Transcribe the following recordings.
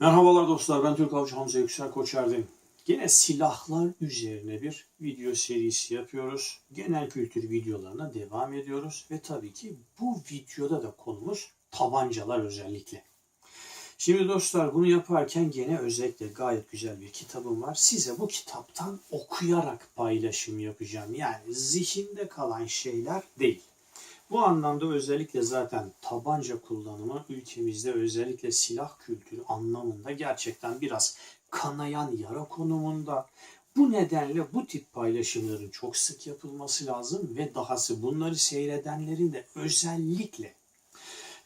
Merhabalar dostlar ben Türk Avcı Hamza Yüksel Koçer'deyim. Gene silahlar üzerine bir video serisi yapıyoruz. Genel kültür videolarına devam ediyoruz. Ve tabii ki bu videoda da konumuz tabancalar özellikle. Şimdi dostlar bunu yaparken gene özellikle gayet güzel bir kitabım var. Size bu kitaptan okuyarak paylaşım yapacağım. Yani zihinde kalan şeyler değil. Bu anlamda özellikle zaten tabanca kullanımı ülkemizde özellikle silah kültürü anlamında gerçekten biraz kanayan yara konumunda. Bu nedenle bu tip paylaşımların çok sık yapılması lazım ve dahası bunları seyredenlerin de özellikle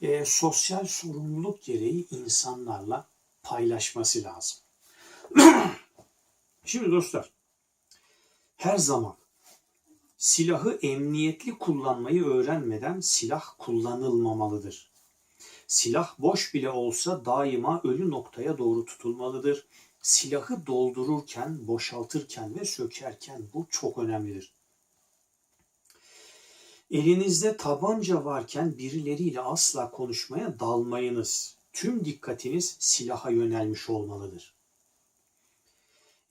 e, sosyal sorumluluk gereği insanlarla paylaşması lazım. Şimdi dostlar her zaman silahı emniyetli kullanmayı öğrenmeden silah kullanılmamalıdır. Silah boş bile olsa daima ölü noktaya doğru tutulmalıdır. Silahı doldururken, boşaltırken ve sökerken bu çok önemlidir. Elinizde tabanca varken birileriyle asla konuşmaya dalmayınız. Tüm dikkatiniz silaha yönelmiş olmalıdır.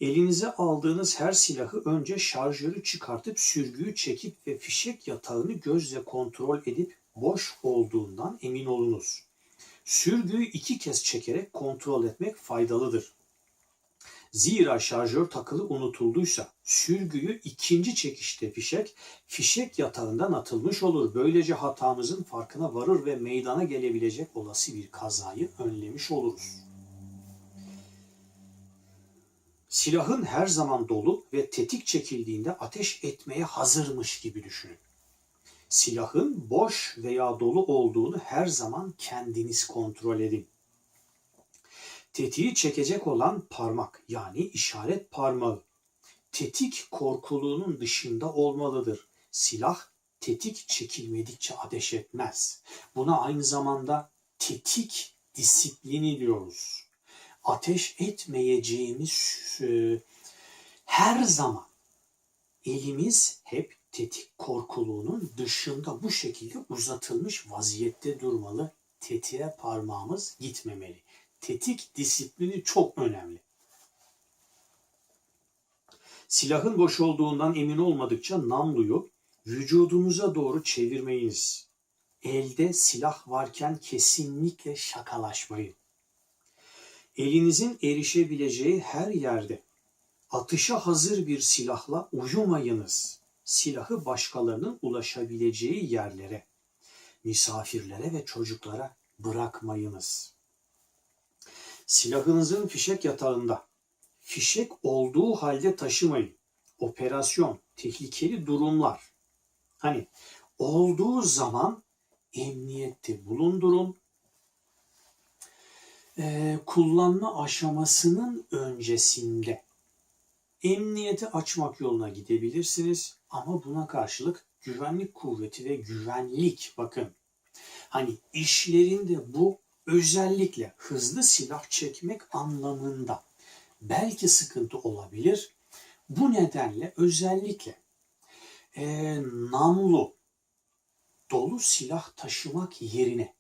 Elinize aldığınız her silahı önce şarjörü çıkartıp sürgüyü çekip ve fişek yatağını gözle kontrol edip boş olduğundan emin olunuz. Sürgüyü iki kez çekerek kontrol etmek faydalıdır. Zira şarjör takılı unutulduysa sürgüyü ikinci çekişte fişek, fişek yatağından atılmış olur. Böylece hatamızın farkına varır ve meydana gelebilecek olası bir kazayı önlemiş oluruz. Silahın her zaman dolu ve tetik çekildiğinde ateş etmeye hazırmış gibi düşünün. Silahın boş veya dolu olduğunu her zaman kendiniz kontrol edin. Tetiği çekecek olan parmak yani işaret parmağı. Tetik korkuluğunun dışında olmalıdır. Silah tetik çekilmedikçe ateş etmez. Buna aynı zamanda tetik disiplini diyoruz ateş etmeyeceğimiz e, her zaman elimiz hep tetik korkuluğunun dışında bu şekilde uzatılmış vaziyette durmalı. Tetiğe parmağımız gitmemeli. Tetik disiplini çok önemli. Silahın boş olduğundan emin olmadıkça namluyu vücudunuza doğru çevirmeyiniz. Elde silah varken kesinlikle şakalaşmayın elinizin erişebileceği her yerde atışa hazır bir silahla uyumayınız. Silahı başkalarının ulaşabileceği yerlere, misafirlere ve çocuklara bırakmayınız. Silahınızın fişek yatağında fişek olduğu halde taşımayın. Operasyon, tehlikeli durumlar. Hani olduğu zaman emniyette bulundurun e, kullanma aşamasının öncesinde emniyeti açmak yoluna gidebilirsiniz ama buna karşılık güvenlik kuvveti ve güvenlik bakın hani işlerinde bu özellikle hızlı silah çekmek anlamında belki sıkıntı olabilir. Bu nedenle özellikle e, namlu dolu silah taşımak yerine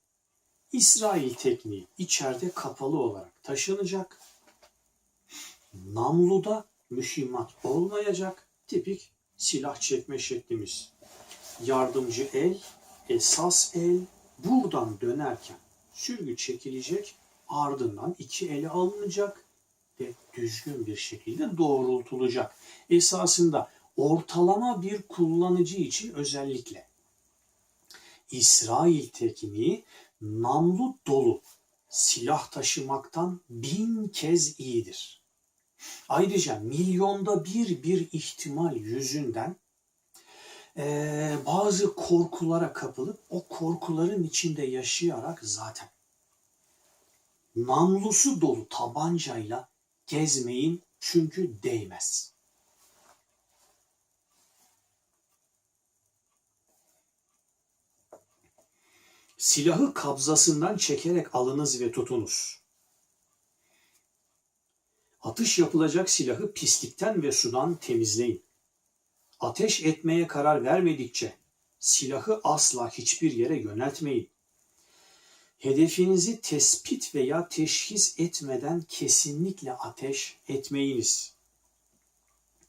İsrail tekniği içeride kapalı olarak taşınacak. Namluda mühimmat olmayacak. Tipik silah çekme şeklimiz. Yardımcı el, esas el buradan dönerken sürgü çekilecek. Ardından iki eli alınacak ve düzgün bir şekilde doğrultulacak. Esasında ortalama bir kullanıcı için özellikle İsrail tekniği namlu dolu silah taşımaktan bin kez iyidir. Ayrıca milyonda bir bir ihtimal yüzünden e, bazı korkulara kapılıp o korkuların içinde yaşayarak zaten namlusu dolu tabancayla gezmeyin çünkü değmez. Silahı kabzasından çekerek alınız ve tutunuz. Atış yapılacak silahı pislikten ve sudan temizleyin. Ateş etmeye karar vermedikçe silahı asla hiçbir yere yöneltmeyin. Hedefinizi tespit veya teşhis etmeden kesinlikle ateş etmeyiniz.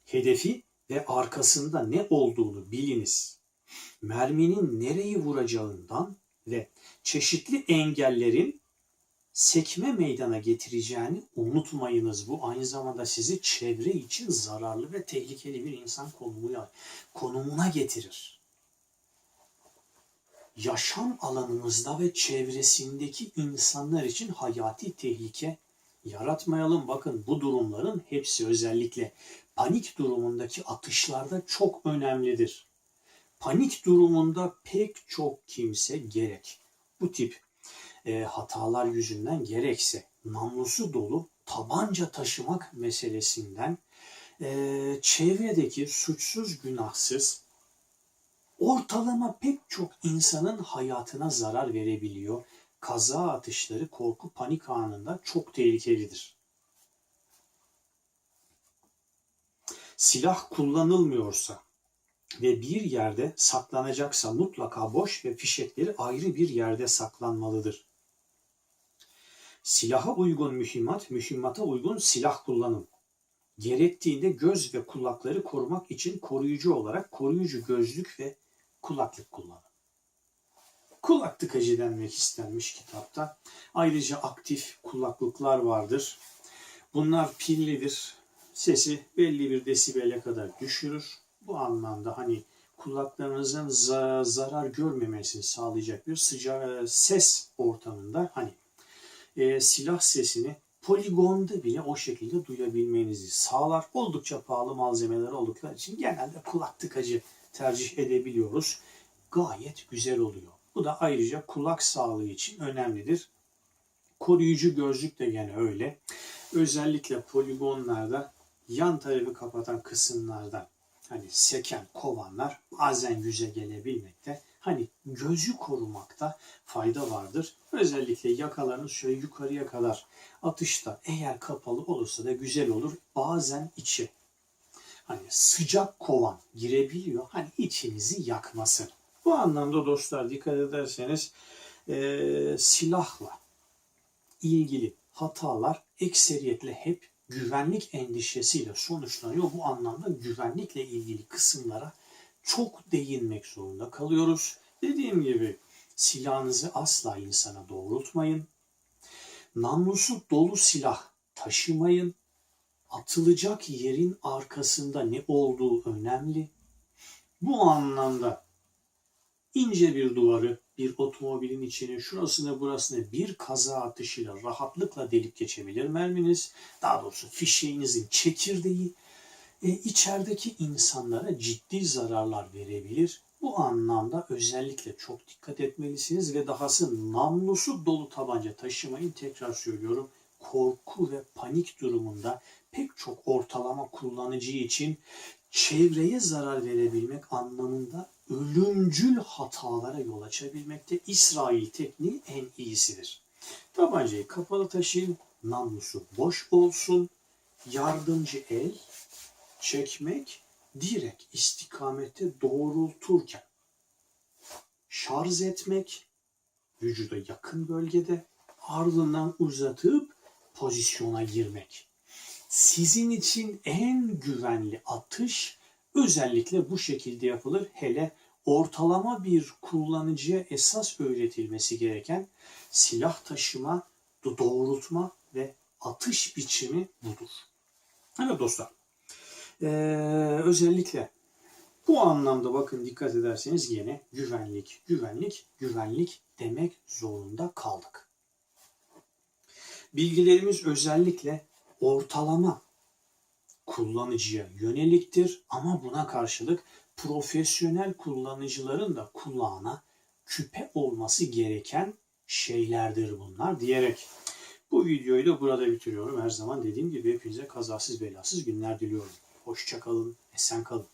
Hedefi ve arkasında ne olduğunu biliniz. Merminin nereyi vuracağından ve çeşitli engellerin sekme meydana getireceğini unutmayınız. Bu aynı zamanda sizi çevre için zararlı ve tehlikeli bir insan konumuna, konumuna getirir. Yaşam alanınızda ve çevresindeki insanlar için hayati tehlike yaratmayalım. Bakın bu durumların hepsi özellikle panik durumundaki atışlarda çok önemlidir. Panik durumunda pek çok kimse gerek bu tip e, hatalar yüzünden gerekse namlusu dolu tabanca taşımak meselesinden e, çevredeki suçsuz günahsız ortalama pek çok insanın hayatına zarar verebiliyor. Kaza atışları korku panik anında çok tehlikelidir. Silah kullanılmıyorsa ve bir yerde saklanacaksa mutlaka boş ve fişekleri ayrı bir yerde saklanmalıdır. Silaha uygun mühimmat, mühimmata uygun silah kullanın. Gerektiğinde göz ve kulakları korumak için koruyucu olarak koruyucu gözlük ve kulaklık kullanın. Kulak tıkacı denmek istenmiş kitapta. Ayrıca aktif kulaklıklar vardır. Bunlar pillidir. Sesi belli bir desibele kadar düşürür. Bu anlamda hani kulaklarınızın za- zarar görmemesini sağlayacak bir sıcak ses ortamında hani e, silah sesini poligonda bile o şekilde duyabilmenizi sağlar. Oldukça pahalı malzemeler oldukları için genelde kulak tıkacı tercih edebiliyoruz. Gayet güzel oluyor. Bu da ayrıca kulak sağlığı için önemlidir. Koruyucu gözlük de gene öyle. Özellikle poligonlarda yan tarafı kapatan kısımlardan hani seken kovanlar bazen yüze gelebilmekte. Hani gözü korumakta fayda vardır. Özellikle yakalarınız şöyle yukarıya kadar atışta eğer kapalı olursa da güzel olur. Bazen içi hani sıcak kovan girebiliyor. Hani içinizi yakmasın. Bu anlamda dostlar dikkat ederseniz eee, silahla ilgili hatalar ekseriyetle hep güvenlik endişesiyle sonuçlanıyor. Bu anlamda güvenlikle ilgili kısımlara çok değinmek zorunda kalıyoruz. Dediğim gibi silahınızı asla insana doğrultmayın. Namlusu dolu silah taşımayın. Atılacak yerin arkasında ne olduğu önemli. Bu anlamda ince bir duvarı, bir otomobilin içini, şurasını burasını bir kaza atışıyla rahatlıkla delip geçebilir merminiz. Daha doğrusu fişeğinizin çekirdeği e, içerideki insanlara ciddi zararlar verebilir. Bu anlamda özellikle çok dikkat etmelisiniz ve dahası namlusu dolu tabanca taşımayın. Tekrar söylüyorum korku ve panik durumunda pek çok ortalama kullanıcı için çevreye zarar verebilmek anlamında ölümcül hatalara yol açabilmekte İsrail tekniği en iyisidir. Tabancayı kapalı taşıyın, namlusu boş olsun, yardımcı el, çekmek direkt istikamete doğrulturken şarj etmek vücuda yakın bölgede ardından uzatıp pozisyona girmek. Sizin için en güvenli atış özellikle bu şekilde yapılır. Hele ortalama bir kullanıcıya esas öğretilmesi gereken silah taşıma, doğrultma ve atış biçimi budur. Evet dostlar. Ee, özellikle bu anlamda bakın dikkat ederseniz yine güvenlik, güvenlik, güvenlik demek zorunda kaldık. Bilgilerimiz özellikle ortalama kullanıcıya yöneliktir ama buna karşılık profesyonel kullanıcıların da kulağına küpe olması gereken şeylerdir bunlar diyerek Bu videoyu da burada bitiriyorum. Her zaman dediğim gibi hepinize kazasız belasız günler diliyorum. Hoşça kalın, esen kalın.